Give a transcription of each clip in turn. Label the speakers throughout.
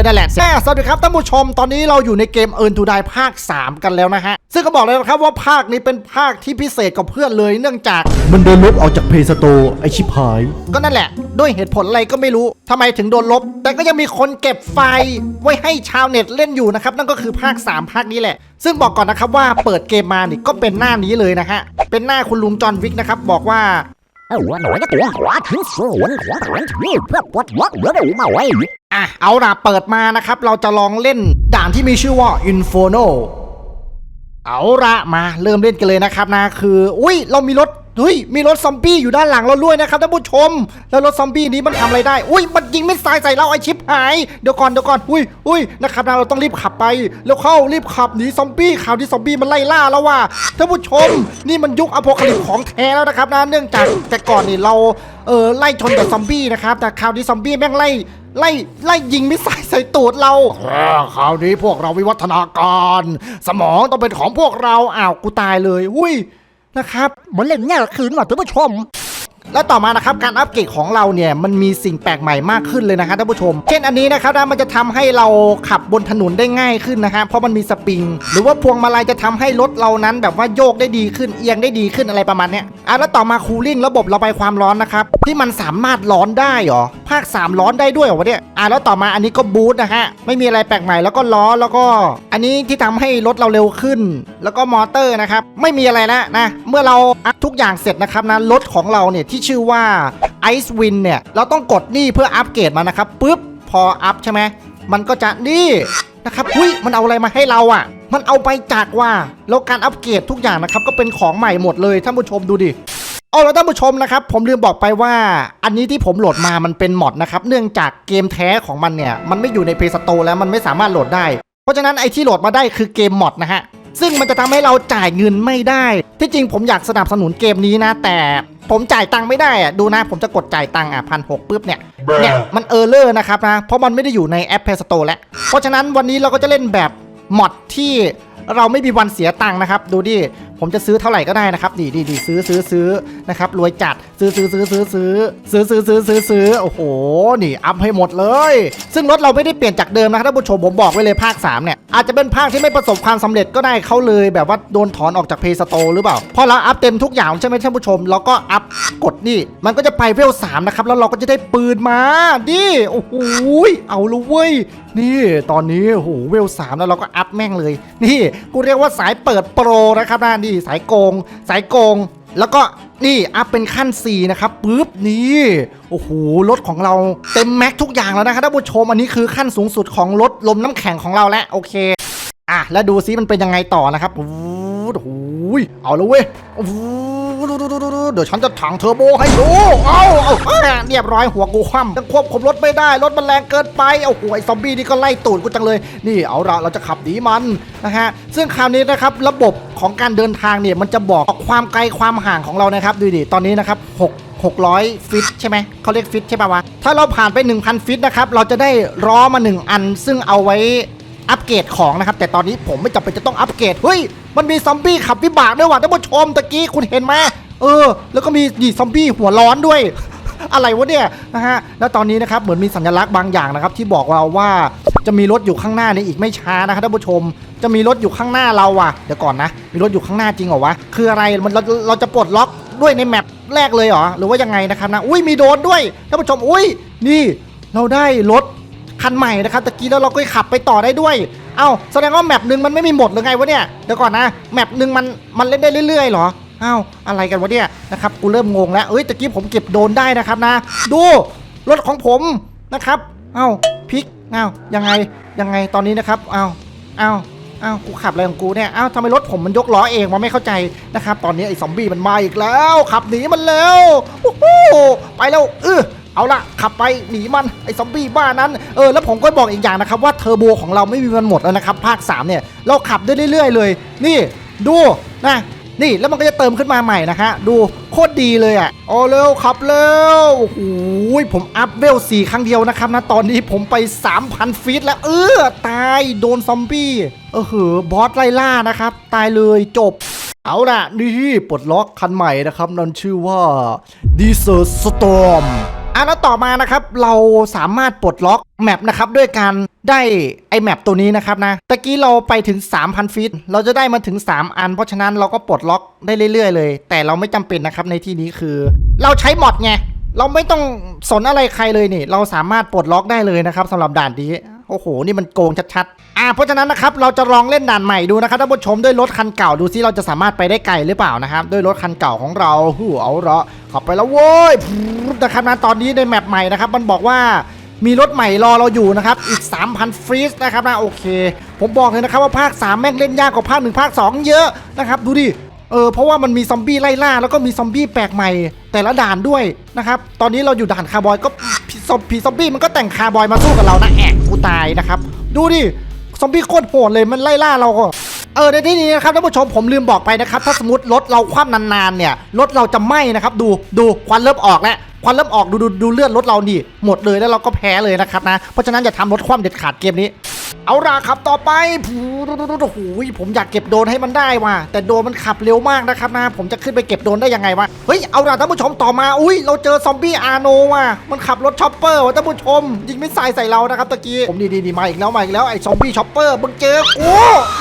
Speaker 1: อนั่นแหละแม่สวัสดีครับท่านผู้ชมตอนนี้เราอยู่ในเกม Earn to Die ภาค 3 กันแล้วนะฮะ ซึ่งก็บอกเลยนะครับว่าภาคนี้เป็นภาคที่พิเศษกับเพื่อนเลยเนื่องจาก
Speaker 2: มันโดนลบออกจากเพย์สโตร์ไอชิบหาย
Speaker 1: ก็นั่นแหละ ด้วยเหตุผลอะไรก็ไม่รู้ทำไมถึงโดนลบ แต่ก็ยังมีคนเก็บไฟล์ไว้ให้ชาวเน็ตเล่นอยู่นะครับ นั่นก็คือภาค 3 ภาคนี้แหละ ซึ่งบอกก่อนนะครับว่าเปิดเกมมานี่ก็เป็นหน้านี้เลยนะฮะเป็นหน้าคุณลุงจอห์นวิกนะครับบอกว่า
Speaker 3: เอา หัวหน่อยก็ตัวหัวถึงส่วนหัวถึงที่เพื่อปวดหัวเร็วมาไว้
Speaker 1: อะเอาล่ะเปิดมานะครับ เราจะลองเล่นด่านที่มีชื่อว่า Inferno เอาละมาเริ่มเล่นกันเลยนะครับนะคือ อุ้ยเรามีรถเฮ้ยมีรถซอมบี้อยู่ด้านหลังเราด้วยนะครับท่านผู้ชม แล้วรถซอมบี้นี้มันทำอะไรได้ อุ้ยมันยิงไม่ทรายใส่เราไอชิปหาย เดี๋ยวก่อนเดี๋ยวก่อน อุ้ยอุ้ยนะครับนะเราต้องรีบขับไป แล้วเข้ารีบขับหนีซอมบี้ข่าวที่ซอมบี้มันไล่ล่าแล้วว่ะท่านผู้ชม นี่มันยุคอโพคลิปของแท้แล้วนะครับนะเนื่องจากแต่ก่อนนี่เราเออไล่ชนกับซอมบี้นะครับแต่ข่าวที่ซอมบี้แม่งไล่ไล่ไล่ยิงมิสไซล์ใส่ตูดเราคราวนี้พวกเราวิวัฒนาการ สมองต้องเป็นของพวกเราอ้าวกูตายเลย อุ้ย นะครับ
Speaker 3: เหมือนเล่นแง่คืนว่ะท่านผู้ชม
Speaker 1: และต่อมานะครับการอัปเกรดของเราเนี่ยมันมีสิ่งแปลกใหม่มากขึ้นเลยนะครับท่านผู้ชม เช่นอันนี้นะครับนะมันจะทำให้เราขับบนถนนได้ง่ายขึ้นนะครับเพราะมันมีสปริง หรือว่าพวงมาลัยจะทำให้รถเรานั้น แบบว่าโยกได้ดีขึ้นเอียงได้ดีขึ้นอะไรประมาณเนี้ยอะแล้วต่อมาคูลิ่งระบบระบายความร้อนนะครับที่มันสามารถร้อนได้เหรอภาค 3 ร้อนได้ด้วยเหรอวะเนี่ยอะแล้วต่อมาอันนี้ก็บูทนะฮะไม่มีอะไรแปลกใหม่แล้วก็ล้อแล้วก็ อันนี้ที่ทำให้รถเราเร็วขึ้น แล้วก็มอเตอร์นะครับไม่มีอะไรแล้วนะเมื่อเราทุกอย่างเสร็จนะครับนะรถของเราเนี่ยที่ชื่อว่า Ice Win เนี่ย เราต้องกดนี่เพื่ออัปเกรดมันนะครับปุ๊บพออัพใช่ไหมมันก็จะนี่นะครับหุ้ยมันเอาอะไรมาให้เราอะ มันเอาไปจากว่าแล้วการอัปเกรดทุกอย่างนะครับก็เป็นของใหม่หมดเลยท่านผู้ชมดูดิเอาแล้วท่านผู้ชมนะครับ ผมลืมบอกไปว่า อันนี้ที่ผมโหลดมามันเป็นมอดนะครับ เนื่องจากเกมแท้ของมันเนี่ย มันไม่อยู่ใน Play Store แล้วมันไม่สามารถโหลดได้ เพราะฉะนั้นไอที่โหลดมาได้คือเกมมอดนะฮะซึ่งมันจะทำให้เราจ่ายเงินไม่ได้ ที่จริงผมอยากสนับสนุนเกมนี้นะ แต่ ผมจ่ายตังค์ไม่ได้อะดูนะ ผมจะกดจ่ายตังค์อะพันหกปุ๊บเนี่ยเนี่ยมันเออร์เลอร์นะครับนะเพราะมันไม่ได้อยู่ในแอป Play Store แล้ว เพราะฉะนั้นวันนี้เราก็จะเล่นแบบมอดที่เราไม่มีวันเสียตังค์นะครับ ดูดิ ผมจะซื้อเท่าไหร่ก็ได้นะครับ ดีดีดีซื้อซื้อซื้อนะครับ รวยจัด ซื้อซื้อซื้อซื้อซื้อซื้อซื้อซื้อซื้อซื้อโอ้โหนี่อัพให้หมดเลย ซึ่งรถเราไม่ได้เปลี่ยนจากเดิมนะครับท่านผู้ชมผมบอกไว้เลยภาค3เนี่ยอาจจะเป็นภาคที่ไม่ประสบความสำเร็จก็ได้เขาเลย แบบว่าโดนถอนออกจากเพย์สโตหรือเปล่าพอเราอัพเต็มทุกอย่างใช่ไหมท่านผู้ชมเราก็อัพกดนี่ มันก็จะไปเวลสามนะครับแล้วเราก็จะได้ปืนมาดิโอ้โหเอาละเว้ยนี่ตอนนี้โอ้โหเวลสามแล้วเราก็อัพแม่งเลย นี่กูเรียกว่าสายเปิดโปรนะครับนะนี่สายโกง สายโกง แล้วก็ นี่อัพเป็นขั้น 4 นะครับปึ๊บนี่โอ้โหรถของเราเต็มแม็กทุกอย่างแล้วนะครับท่านผู้ชมอันนี้คือขั้นสูงสุดของรถลมน้ำแข็งของเราแล้วโอเคอะแล้วดูซิมันเป็นยังไงต่อนะครับโอ้โหเอาแล้วเว้ยโอ้ เดี๋ยวฉันจะถังเทอร์โบให้ดู เอาเอาอะเรียบร้อยหัวกูคว่ำยังควบคุมรถไม่ได้ รถมันแรงเกินไปโอ้โหไอ้ซอมบี้นี่ก็ไล่ตูดกูจังเลย นี่เอาละเราจะขับหนีมันนะฮะ ซึ่งคราวนี้นะครับระบบของการเดินทางเนี่ยมันจะบอกความไกลความห่างของเรานะครับ ดูดิตอนนี้นะครับ6 600 ฟิตใช่ไหม เขาเรียกฟิตใช่ป่าวะ ถ้าเราผ่านไป 1,000 ฟิตนะครับ เราจะได้ล้อมา 1 อัน ซึ่งเอาไว้ อัปเกรดของนะครับ แต่ตอนนี้ผมไม่จำเป็นจะต้องอัปเกรดเฮ้ยมันมีซอมบี้ขับวิบากด้วยว่ะท่านผู้ชมตะกี้คุณเห็นไหมเออ แล้วก็มีดีซอมบี้หัวร้อนด้วย อะไรวะเนี่ยนะฮะแล้วตอนนี้นะครับเหมือนมีสัญลักษณ์บางอย่างนะครับ ที่บอกเราว่าจะมีรถอยู่ข้างหน้านี้อีกไม่ช้านะครับท่านผู้ชม จะมีรถอยู่ข้างหน้าเราว่ะเดี๋ยวก่อนนะ มีรถอยู่ข้างหน้าจริงเหรอวะคืออะไรมันเราเราจะปลดล็อกด้วยในแมปแรกเลยเหรอหรือว่ายังไงนะครับนะอุ้ยมีโดนด้วยท่านผู้ชมอุ้ยนี่เราได้รถ คันใหม่นะครับตะกี้แล้วเราก็ขับไปต่อได้ด้วย เอ้าแสดงว่าแมปหนึ่งมันไม่มีหมดหรือไงวะเนี่ยเดี๋ยวก่อนนะแมปหนึ่งมันมันเล่นได้เรื่อยๆหรอเอ้าอะไรกันวะเนี่ยนะครับกูเริ่มงงแล้วเอ้ยตะกี้ผมเก็บโดนได้นะครับนะ ดูรถของผมนะครับเอ้าพลิกเอ้ายังไงยังไงตอนนี้นะครับเอ้าเอ้าเอ้ากูขับอะไรของกูเนี่ยเอ้าทำไมรถผมมันยกล้อเองวะไม่เข้าใจนะครับ ตอนนี้ไอ้ซอมบี้มันมาอีกแล้ว ขับหนีมันแล้วโอ้โหไปแล้วเออ เอาละขับไปหนีมันไอ้ซอมบี้บ้านั้นเออแล้วผมก็บอกอีกอย่างนะครับว่าเทอร์โบของเราไม่มีวันหมดแล้วนะครับภาค 3 เนี่ยเราขับได้เรื่อย ๆ เลย นี่ดูนะนี่แล้วมันก็จะเติมขึ้นมาใหม่นะฮะดูโคตรดีเลยอะโอ้เร็วขับเร็วโอ้โหผมอัพเวล4ครั้งเดียวนะครับนะตอนนี้ผมไป 3,000 ฟีตแล้ว เออตายโดนซอมบี้เออเหอบอสไล่ล่านะครับ ตายเลยจบเอาล่ะนี่ปลดล็อกคันใหม่นะครับ นั่นชื่อว่า d e s e r Storm อะแล้วต่อมานะครับเราสามารถปลดล็อกแมปนะครับด้วยการได้ไอแมปตัวนี้นะครับนะตะกี้เราไปถึง 3,000 ฟีตเราจะได้มาถึง 3 อัน เพราะฉะนั้นเราก็ปลดล็อกได้เรื่อยๆ เลย แต่เราไม่จำเป็นนะครับในที่นี้คือ เราใช้มอดไงเราไม่ต้องสนอะไรใครเลยนี่ เราสามารถปลดล็อกได้เลยนะครับสำหรับด่านนี้ โอ้โห นี่มันโกงชัดๆ อะเพราะฉะนั้นนะครับ เราจะลองเล่นด่านใหม่ดูนะครับท่านผู้ชมด้วยรถคันเก่าดูซิเราจะสามารถไปได้ไกลหรือเปล่านะครับ ด้วยรถคันเก่าของเราหูเอาเหรอขับไปแล้วโว้ยนะครับนะตอนนี้ในแมปใหม่นะครับ มันบอกว่ามีรถใหม่รอเราอยู่นะครับ อีก 3,000 ฟรีสนะครับนะโอเค ผมบอกเลยนะครับว่าภาค 3 แม่งเล่นยากกว่าภาค 1 ภาค 2 เยอะนะครับ ดูดิ เออ เพราะว่ามันมีซอมบี้ไล่ล่า แล้วก็มีซอมบี้แปลกใหม่ แต่ละด่านด้วยนะครับ ตอนนี้เราอยู่ด่านคาร์บอยก็ ซอมผีซอมบี้มันก็แต่งคาร์บอยมาสู้กับเรานะแอกกูตายนะครับ ดูดิซอมบี้โคตรโหดเลยมันไล่ล่าเราก็เออในที่นี้นะครับท่านผู้ชมผมลืมบอกไปนะครับถ้าสมมติรถเราคว่ำนานๆเนี่ยรถเราจะไหม้นะครับ ดูดูควันเริ่มออกแล้วควันเริ่มออกดูดูดูเลือดรถเราดิหมดเลยแล้วเราก็แพ้เลยนะครับนะเพราะฉะนั้นอย่าทำรถคว่ำเด็ดขาดเกมนี้ เอาล่ะครับต่อไปโอ้โหผมอยากเก็บโดนให้มันได้ว่ะ แต่โดนมันขับเร็วมากนะครับนะ ผมจะขึ้นไปเก็บโดนได้ยังไงวะ เฮ้ย เอาล่ะท่านผู้ชมต่อมา อุ้ย เราเจอซอมบี้อาโนว่ะ มันขับรถช็อปเปอร์ว่ะท่านผู้ชม ยิงไม่ใส่ใส่เรานะครับตะกี้ ผมดีดีดีมาอีกแล้วมาอีกแล้วไอ้ซอมบี้ช็อปเปอร์มึงเจอกู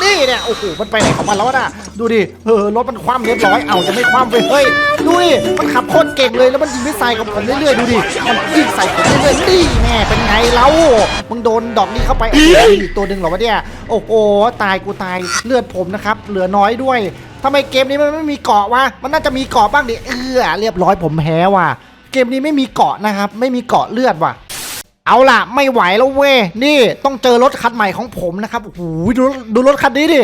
Speaker 1: นี่เนี่ย โอ้โห มันไปไหนของมันแล้วน่ะ ดูดิ เออ รถมันคว่ำเรียบร้อย เอาจะไม่คว่ำไปเฮ้ย ดูดิ มันขับโคตรเก่งเลยแล้วมันยิงไม่ใส่กับผมเรื่อยๆ ดูดิ มันยิงใส่ผมเรื่อยๆ นี่แน่เป็นไงเรามึงโดนดอกนี้เข้าไปอีกตัวหนึ่งเหรอวะเนี่ย โอ้โห ตายกูตายเลือดผมนะครับ เหลือน้อยด้วยทำไมเกมนี้มันไม่มีเกาะวะ มันน่าจะมีเกาะบ้างดิ เออเรียบร้อยผมแพ้ว่ะ เกมนี้ไม่มีเกาะนะครับ ไม่มีเกาะเลือดว่ะเอาล่ะ ไม่ไหวแล้วเว้ยนี่ต้องเจอรถคันใหม่ของผมนะครับโอ้โหดูดูรถคันนี้ดิ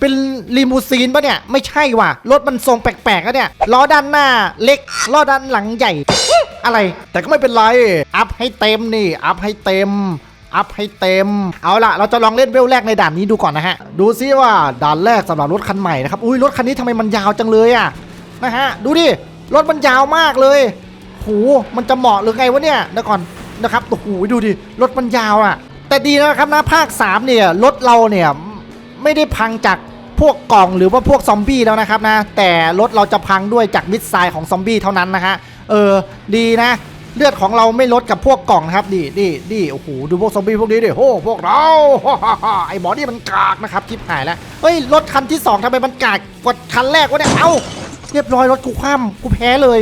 Speaker 1: เป็นลีมูซีนปะเนี่ย ไม่ใช่ว่ะ รถมันทรงแปลกๆอะเนี่ยล้อด้านหน้าเล็กล้อด้านหลังใหญ่ อะไร แต่ก็ไม่เป็นไร อัพให้เต็มนี่ อัพให้เต็ม อัพให้เต็ม เอาล่ะ เราจะลองเล่นเวลแรกในด่านนี้ดูก่อนนะฮะ ดูซิว่าด่านแรกสำหรับรถคันใหม่นะครับ อุ้ยรถคันนี้ทำไมมันยาวจังเลยอะนะฮะ ดูดิ รถมันยาวมากเลยโหมันจะเหมาะหรือไงวะเนี่ยเดี๋ยวก่อนนะครับโอ้โหดูดิ รถมันยาวอะแต่ดีนะครับนะภาค 3 เนี่ย รถเราเนี่ยไม่ได้พังจากพวกกล่องหรือว่าพวกซอมบี้แล้วนะครับนะ แต่รถเราจะพังด้วยจากมิดไซล์ของซอมบี้เท่านั้นนะฮะ เออ ดีนะ เลือดของเราไม่ลดกับพวกกล่องนะครับดีดีดีโอ้โหดูพวกซอมบี้พวกนี้ดิโอ้พวกเราไอ้หมอนี่มันกากนะครับทิพหายแล้วเฮ้ยรถคันที่2ทำไมมันกากกว่าคันแรกวะเนี่ยเอ้าเรียบร้อยรถกูคว่ำกูแพ้เลย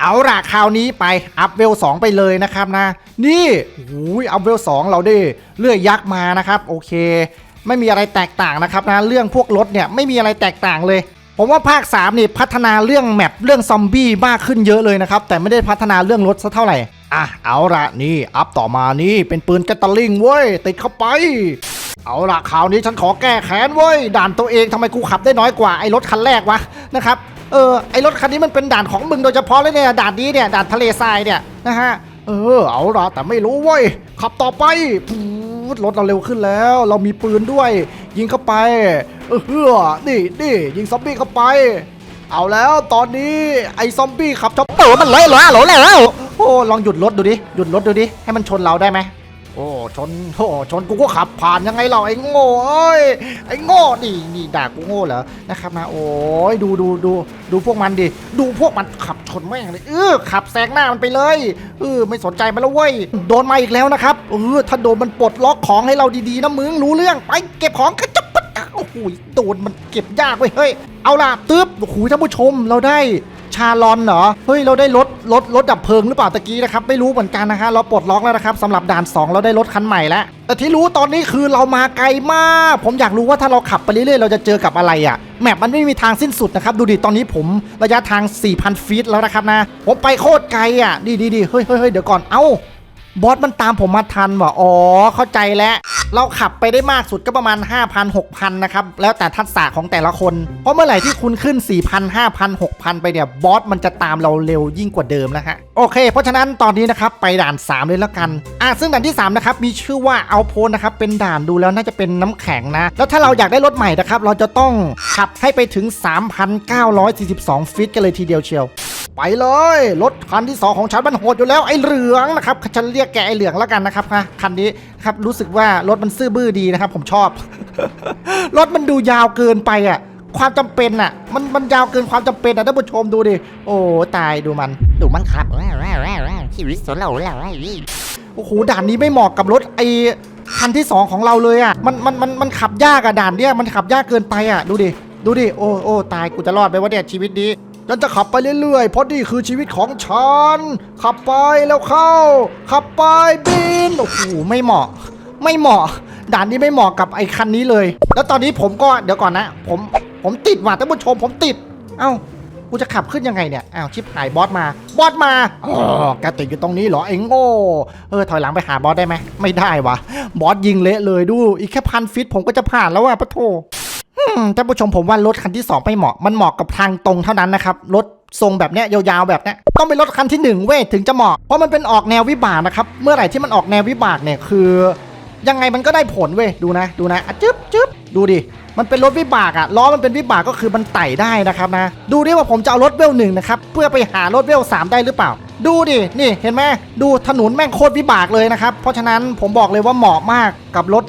Speaker 1: เอาล่ะคราวนี้ไปอัพเวล2ไปเลยนะครับนะ นี่โอ้ยอัพเวล2เราได้เลื่อยยักษ์มานะครับ โอเค ไม่มีอะไรแตกต่างนะครับนะเรื่องพวกรถเนี่ยไม่มีอะไรแตกต่างเลย ผมว่าภาค3นี่พัฒนาเรื่องแมปเรื่องซอมบี้มากขึ้นเยอะเลยนะครับ แต่ไม่ได้พัฒนาเรื่องรถสักเท่าไหร่ อะ เอาละนี่ อัพต่อมานี่ เป็นปืนแกตตลิงเว้ย ติดเข้าไป เอาละคราวนี้ฉันขอแก้แค้นเว้ย ด่านตัวเองทำไมกูขับได้น้อยกว่าไอ้รถคันแรกวะนะครับเออไอ้รถคันนี้มันเป็นด่านของมึงโดยเฉพาะเลยเนี่ยด่านนี้เนี่ยด่านทะเลทรายเนี่ยนะฮะเออเอาละแต่ไม่รู้เว้ยขับต่อไปพู รถเราเร็วขึ้นแล้ว เรามีปืนด้วย ยิงเข้าไป เออเฮ้อนี่นี่ยิงซอมบี้เข้าไป เอาแล้วตอนนี้ไอ้ซอมบี้ขับช็อปเปอร์มันเลยเหรอเหรอแล้วโอ้ลองหยุดรถดูดิหยุดรถดูดิให้มันชนเราได้ไหม โอ้ชนโอ้ชนกูก็ขับผ่านยังไงเราไอ้โง่เอ้ยไอ้โง่นี่นี่ด่ากูโง่เหรอนะครับนะโอ้ยดูดูดูดูพวกมันดิดูพวกมันขับชนแม่งเลยเออขับแซงหน้ามันไปเลยเออไม่สนใจมันแล้วเว้ยโดนมาอีกแล้วนะครับเออถ้าโดนมันปลดล็อกของให้เราดีๆนะมึงรู้เรื่องไปเก็บของกระจับปะโอ้โหโดนมันเก็บยากเว้ยเฮ้ยเอาล่ะตึ๊บโอ้โหท่านผู้ชมเราได้ ชาลอนเหรอ เฮ้ย เราได้รถรถรถดับเพลิงหรือเปล่าตะกี้นะครับ ไม่รู้เหมือนกันนะฮะเราปลดล็อกแล้วนะครับสำหรับด่าน 2 เราได้รถคันใหม่แล้วแต่ที่รู้ตอนนี้คือเรามาไกลมาก ผมอยากรู้ว่าถ้าเราขับไปเรื่อยๆ เราจะเจอกับอะไรอะ่ะแมปมันไม่มีทางสิ้นสุดนะครับ ดูดิ ตอนนี้ผมระยะทาง 4,000 ฟีตแล้วนะครับนะ ผมไปโคตรไกลอะดีดีดีเฮ้ยเฮ้ยเฮ้ยเดี๋ยวก่อน เอ้า บอสมันตามผมมาทันว่ะ อ๋อ เข้าใจแล้ว เราขับไปได้มากสุดก็ประมาณ 5,000 6,000 นะครับ แล้วแต่ทักษะของแต่ละคน เพราะเมื่อไหร่ที่คุณขึ้น 4,000 5,000 6,000 ไปเนี่ย บอสมันจะตามเราเร็วยิ่งกว่าเดิมนะฮะ โอเค เพราะฉะนั้นตอนนี้นะครับ ไปด่าน 3 เลยแล้วกัน อะ ซึ่งด่านที่ 3 นะครับ มีชื่อว่าเอาโพนนะครับ เป็นด่านดูแล้วน่าจะเป็นน้ำแข็งนะ แล้วถ้าเราอยากได้รถใหม่นะครับ เราจะต้องขับให้ไปถึง 3,942 ฟิตกันเลยทีเดียวเชียว ไปเลยรถคันที่ 2 ของฉันมันโหดอยู่แล้วไอ้เหลืองนะครับฉันเรียกแกไอ้เหลืองแล้วกันนะครับนะคันนี้ครับรู้สึกว่ารถมันซื่อบื้อดีนะครับ ผมชอบ รถมันดูยาวเกินไปอะ ความจำเป็นอะ มันมันยาวเกินความจำเป็นอะท่านผู้ชมดูดิโอ้ตายดูมัน
Speaker 3: ดูมันขับชีวิตสนเราแล้วไอ้
Speaker 1: โอ้โหด่านนี้ไม่เหมาะกับรถไอ้คันที่สองของเราเลยอะมันมันมันมันขับยากอะด่านเนี้ยมันขับยากเกินไปอะดูดิดูดิโอ้โอ้ตายกูจะรอดไปวะเนี่ยชีวิตนี้ ฉันจะขับไปเรื่อยๆ เพราะนี่คือชีวิตของฉัน ขับไปแล้วเข้า ขับไปบิน โอ้โห ไม่เหมาะ ไม่เหมาะ ด่านนี้ไม่เหมาะกับไอ้คันนี้เลย แล้วตอนนี้ผมก็เดี๋ยวก่อนนะ ผม ผมติดว่ะท่านผู้ชมผมติด เอ้ากูจะขับขึ้นยังไงเนี่ย อ้าวชิปหายบอสมา บอสมาอ๋อแกติดอยู่ตรงนี้เหรอไอ้โง่ เออถอยหลังไปหาบอสได้ไหม ไม่ได้วะ บอสยิงเละเลยดู อีกแค่พันฟิตผมก็จะผ่านแล้วว่ะปะโถ ท่านผู้ชมผมว่ารถคันที่สองไม่เหมาะ มันเหมาะกับทางตรงเท่านั้นนะครับ รถทรงแบบเนี้ยยาวๆแบบเนี้ยต้องเป็นรถคันที่หนึ่งเว้ยถึงจะเหมาะ เพราะมันเป็นออกแนววิบากนะครับ เมื่อไหร่ที่มันออกแนววิบากเนี่ยคือ ยังไงมันก็ได้ผลเว้ยดูนะ ดูนะอะจึ๊บจึ๊บดูดิมันเป็นรถวิบากอะล้อมันเป็นวิบากก็คือมันไต่ได้นะครับนะ ดูดิว่าผมจะเอารถเวลหนึ่งนะครับเพื่อไปหารถเวลสามได้หรือเปล่า ดูดินี่เห็นไหมดูถนนแม่งโคตรวิบากเลยนะครับเพราะฉะนั้นผมบอกเลยว่าเหมาะมากกับรถ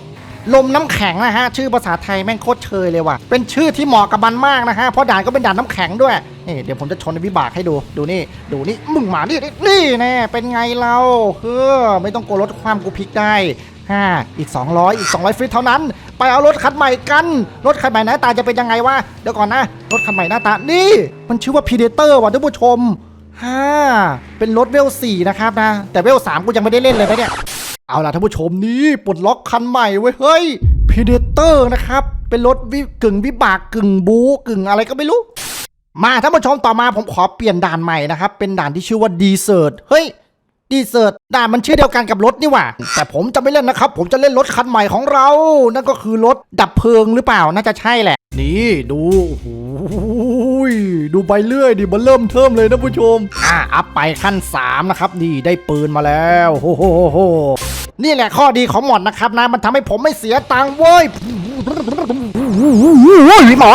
Speaker 1: ลมน้ำแข็งนะฮะชื่อภาษาไทยแม่งโคตรเชยเลยว่ะ เป็นชื่อที่เหมาะกับมันมากนะฮะเพราะด่านก็เป็นด่านน้ำแข็งด้วยนี่เดี๋ยวผมจะชนวิบากให้ดูดูนี่ ดูนี่มึงหมานี่นี่นี่แน่เป็นไงเราเออไม่ต้องกลัวรถความกูพลิกได้ห้าอีก 200 อีก 200ฟิตเท่านั้น ไปเอารถคันใหม่กัน รถคันใหม่หน้าตาจะเป็นยังไงวะเดี๋ยวก่อนนะ รถคันใหม่หน้าตานี่ มันชื่อว่า Predator ว่ะท่านผู้ชมฮ่าเป็นรถเวล4นะครับนะแต่เวล3กูยังไม่ได้เล่นเลยนะเนี่ย เอาล่ะท่านผู้ชมนี่ปลดล็อกคันใหม่เว้ยเฮ้ยพีเดเตอร์นะครับ เป็นรถวิกึ่งวิบากกึ่งบู๊กึ่งอะไรก็ไม่รู้ มาท่านผู้ชมต่อมาผมขอเปลี่ยนด่านใหม่นะครับ เป็นด่านที่ชื่อว่าดีเซิร์เฮ้ย ดีเซ r ร์ด่านมันชื่อเดียวกันกับรถนี่หว่า แต่ผมจะไม่เล่นนะครับ ผมจะเล่นรถคันใหม่ของเรา นั่นก็คือรถดับเพลิงหรือเปล่า น่าจะใช่แหละ นี่ดู โอ้โหดูใบเลื่อยดิมันเริ่มเทิมเลยนะผู้ชม อะอัพไปขั้น 3 นะครับ นี่ได้ปืนมาแล้วโอ้โหโหโหนี่แหละข้อดีของหมอดนะครับนะ มันทำให้ผมไม่เสียตังค์เว้ย
Speaker 3: หมอ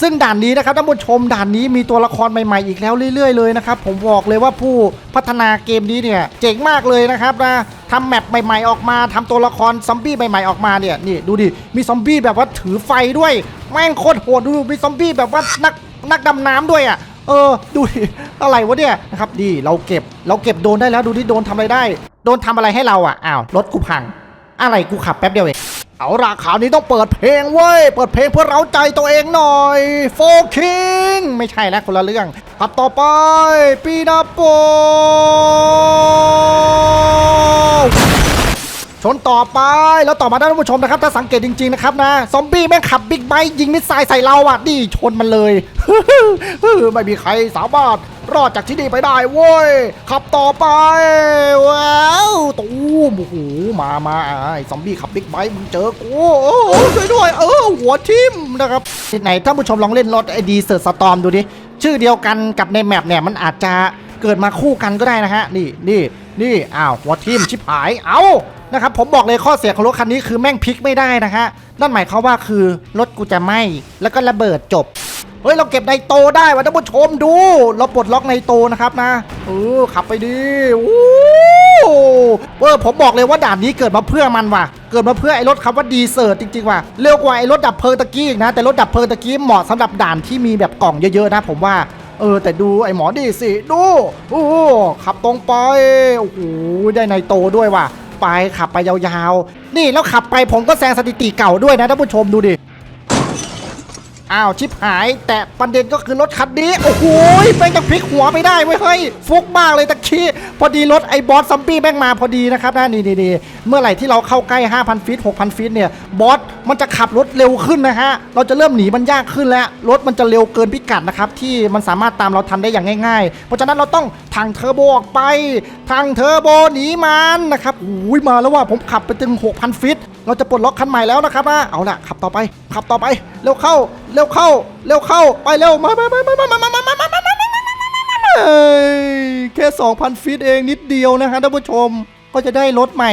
Speaker 1: ซึ่งด่านนี้นะครับท่านผู้ชมด่านนี้มีตัวละครใหม่ๆอีกแล้วเรื่อยๆเลยนะครับผมบอกเลยว่าผู้พัฒนาเกมนี้เนี่ยเจ๋งมากเลยนะครับนะทำแมปใหม่ๆออกมาทำตัวละครซอมบี้ใหม่ๆออกมาเนี่ยนี่ดูดิมีซอมบี้แบบว่าถือไฟด้วยแม่งโคตรโหดดูมีซอมบี้แบบว่านักนักดำน้ำด้วยอะเออดูดิอะไรวะเนี่ยนะครับดีเราเก็บเราเก็บโดนได้แล้วดูที่โดนทำอะไรได้ โดนทำอะไรให้เราอะอ้าวรถกูพัง อะไรกูขับแป๊บเดียวเอง เอาราคาวนี้ต้องเปิดเพลงเว้ย เปิดเพลงเพื่อเราใจตัวเองหน่อยโฟคิงไม่ใช่แล้วคนละเรื่องขับต่อไป ปีนาโป ชนต่อไปแล้วต่อมาท่านผู้ชมนะครับถ้าสังเกตจริงๆนะครับนะซอมบี้แม่งขับบิ๊กไบค์ยิงมิสไซล์ใส่เราอะนี่ชนมันเลยไม่มีใครสามารถรอดจากที่นี่ไปได้เว้ยขับต่อไปว้าวตูมโอ้โหมามาไอ้ซอมบี้ขับบิ๊กไบค์มึงเจอกูโอ้โหช่วยด้วยเออหัวทิ่มนะครับไหนท่านผู้ชมลองเล่นรถไอดีเซอร์สตอมดูดิชื่อเดียวกันกับในแมปเนี่ยมันอาจจะเกิดมาคู่กันก็ได้นะฮะนี่นี่นี่อ้าวหัวทิ่มชิบหายเอ้า นะครับผมบอกเลยข้อเสียของรถคันนี้คือแม่งพลิกไม่ได้นะฮะนั่นหมายความว่าคือรถกูจะไหม้แล้วก็ระเบิดจบเฮ้ยเราเก็บไนโตได้วะท่านผู้ชมดู เราปลดล็อกไนโตนะครับนะเออขับไปดิอู้เออผมบอกเลยว่าด่านนี้เกิดมาเพื่อมันว่ะ เกิดมาเพื่อไอ้รถคำว่าดีเซอร์จริงๆว่ะเร็วกว่าไอ้รถดับเพลิงตะกี้อีกนะ แต่รถดับเพลิงตะกี้เหมาะสำหรับด่านที่มีแบบกล่องเยอะๆนะ ผมว่าเออแต่ดูไอ้หมอดีสิดูโอ้ขับตรงไปโอ้โหได้ไนโตด้วยว่ะ ไปขับไปยาวๆ นี่แล้วขับไปผมก็แซงสถิติเก่าด้วยนะท่านผู้ชมดูดิ อ้าวชิบหาย แต่ประเด็นก็คือรถคันนี้ โอ้โหแม่งจะพลิกหัวไม่ได้เว้ยเฮ้ยฟุกมากเลยตะกี้พอดีรถไอ้บอสซัมบี้แม่งมาพอดีนะครับนะนี่นี่เมื่อไหร่ที่เราเข้าใกล้ 5,000ฟิต6,000ฟิตเนี่ยบอสมันจะขับรถเร็วขึ้นนะฮะ เราจะเริ่มหนีมันยากขึ้นแล้ว รถมันจะเร็วเกินพิกัดนะครับ ที่มันสามารถตามเราทันได้อย่างง่ายๆ เพราะฉะนั้นเราต้องทางเทอร์โบออกไป ทางเทอร์โบหนีมันนะครับอุ้ยมาแล้วว่าผมขับไปถึง 6,000ฟิต เราจะปลดล็อกคันใหม่แล้วนะครับนะเอาล่ะขับต่อไปขับต่อไปเร็วเข้าเร็วเข้าเร็วเข้าไปเร็วมามามามามามามามามามามาเอ้ยแค่ 2,000ฟิตเองนิดเดียวนะฮะท่านผู้ชมก็จะได้รถใหม่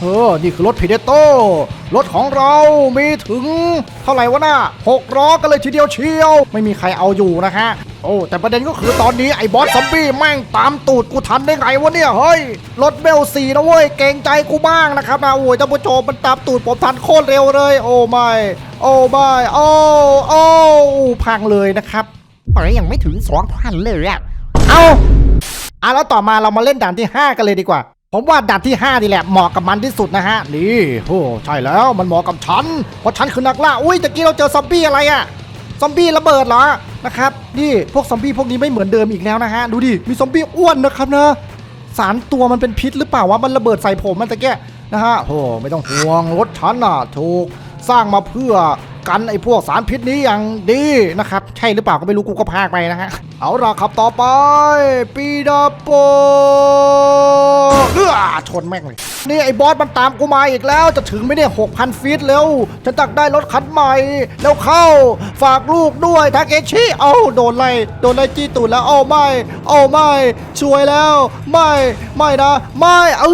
Speaker 1: เออนี่คือรถพีเดโต้รถของเรามีถึงเท่าไหร่วะน่ะหกล้อกันเลยทีเดียวเชียว ไม่มีใครเอาอยู่นะฮะ โอ้แต่ประเด็นก็คือตอนนี้ไอ้บอสซอมบี้แม่งตามตูดกูทันได้ไงวะเนี่ย เฮ้ย รถเบลสีนะเว้ย เกรงใจกูบ้างนะครับนะโอ้ยท่านผู้ชมมันตามตูดผมทันโคตรเร็วเลย โอ้ไม่ โอ้ไม่ โอ้โอ้พังเลยนะครับ
Speaker 3: เอ้ยยังไม่ถึงสองพันเลยอะ
Speaker 1: เอาอะแล้วต่อมาเรามาเล่นด่านที่ 5 กันเลยดีกว่า ผมว่าด่านที่5นี่แหละเหมาะกับมันที่สุดนะฮะนี่โอ้ใช่แล้วมันเหมาะกับฉันเพราะฉันคือนักล่าอุ้ยตะกี้เราเจอซอมบี้อะไรอะซอมบี้ระเบิดเหรอนะครับนี่พวกซอมบี้พวกนี้ไม่เหมือนเดิมอีกแล้วนะฮะดูดิมีซอมบี้อ้วนนะครับนะสารตัวมันเป็นพิษหรือเปล่าวะมันระเบิดใส่ผมมันตะแกนะฮะโอ้ไม่ต้องห่วงรถฉันน่ะถูกสร้างมาเพื่อกันไอ้พวกสารพิษนี้อย่างดีนะครับ ใช่หรือเปล่าก็ไม่รู้กูก็พากไปนะฮะเอาล่ะครับต่อไปปีดาโป ชนแม่งเลย นี่ไอ้บอสมันตามกูมาอีกแล้วจะถึงไม่ได้6,000ฟีตเร็วฉันตักได้รถคันใหม่ แล้วเข้าฝากลูกด้วยทาเกชิเอ้าโดนไล่โดนไล่จี้ตูดแล้วเอ้าไม่เอ้าไม่ช่วยแล้ว ไม่ไม่นะ ไม่เอ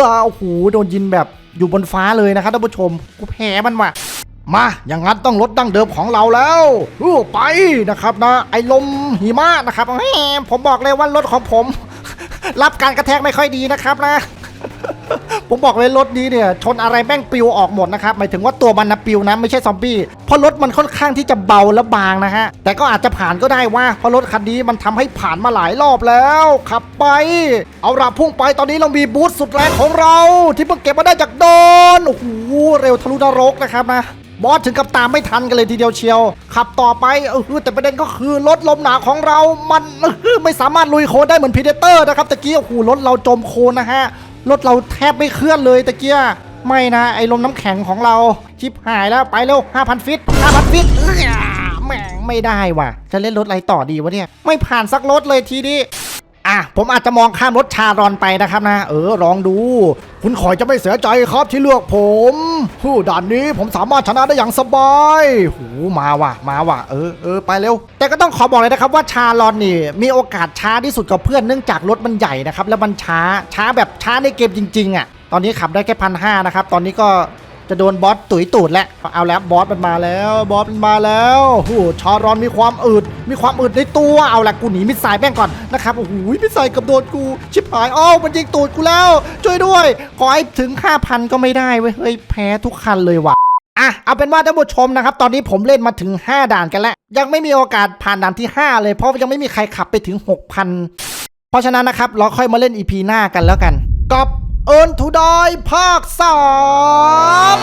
Speaker 1: อโอ้โหโดนยินแบบอยู่บนฟ้าเลยนะครับท่านผู้ชมกูแพ้มันว่ะมา อย่างนั้นต้องลดดั้งเดิมของเราแล้วอู้ไปนะครับนะ ไอ้ลมหิมะนะครับผมบอกเลยว่ารถของผม รับการกระแทกไม่ค่อยดีนะครับนะ ผมบอกเลยรถนี้เนี่ยชนอะไรแม่งปิวออกหมดนะครับหมายถึงว่าตัวมันนะปิวนะไม่ใช่ซอมบี้เพราะรถมันค่อนข้างที่จะเบาและบางนะฮะแต่ก็อาจจะผ่านก็ได้ว่าเพราะรถคันนี้มันทำให้ผ่านมาหลายรอบแล้วขับไป เอาละพุ่งไปตอนนี้เรามีบูธสุดแรงของเรา ที่เพิ่งเก็บมาได้จากโดนโอ้โหเร็วทะลุนรกนะครับนะบอสถึงกับตามไม่ทันกันเลยทีเดียวเชียว ขับต่อไปเออแต่ประเด็นก็คือรถลมหนาของเรา มันไม่สามารถลุยโคลนได้เหมือนพีเดเตอร์นะครับตะกี้โอ้โหรถเราจมโคลนนะฮะ รถเราแทบไม่เคลื่อนเลยตะเกียไม่นะ ไอ้ลมน้ำแข็งของเราชิบหายแล้วไปเร็ว5,000 ฟิต5,000 ฟิตแหม่ไม่ได้ว่ะ จะเล่นรถอะไรต่อดีวะเนี่ย ไม่ผ่านสักรถเลยทีนี้ อะผมอาจจะมองข้ามรถชารอนไปนะครับนะ เออลองดู คุณขอยจะไม่เสียใจครับที่เลือกผมผู้ด่านนี้ผมสามารถชนะได้อย่างสบายหูมาว่ะ มาว่ะ เออเออไปเร็ว แต่ก็ต้องขอบอกเลยนะครับว่าชารอนนี่ มีโอกาสช้าที่สุดกับเพื่อนเนื่องจากรถมันใหญ่นะครับแล้วมันช้าช้าแบบช้าในเกมจริงๆอะตอนนี้ขับได้แค่พันห้านะครับตอนนี้ก็ จะโดนบอสตุ๋ยตูดแล้วเอาแล้วบอสมันมาแล้วบอสมันมาแล้วโอ้โหชารอนมีความอืดมีความอืดในตัวเอาละกูหนีมิสไซล์แม่งก่อนนะครับโอ้โหมิสไซล์กับโดนกูชิบหายอ้าวมันยิงตูดกูแล้วช่วยด้วย ขอให้ถึง 5,000 ก็ไม่ได้เว้ยเฮ้ยแพ้ทุกคันเลยว่ะอะเอาเป็นว่าท่านผู้ชมนะครับ ตอนนี้ผมเล่นมาถึง 5 ด่านกันแล้ว ยังไม่มีโอกาสผ่านด่านที่ 5 เลยเพราะยังไม่มีใครขับไปถึง 6,000 เพราะฉะนั้นนะครับเราค่อยมาเล่น EP หน้ากันแล้วกันกับ เอิร์นทูดอยภาคสาม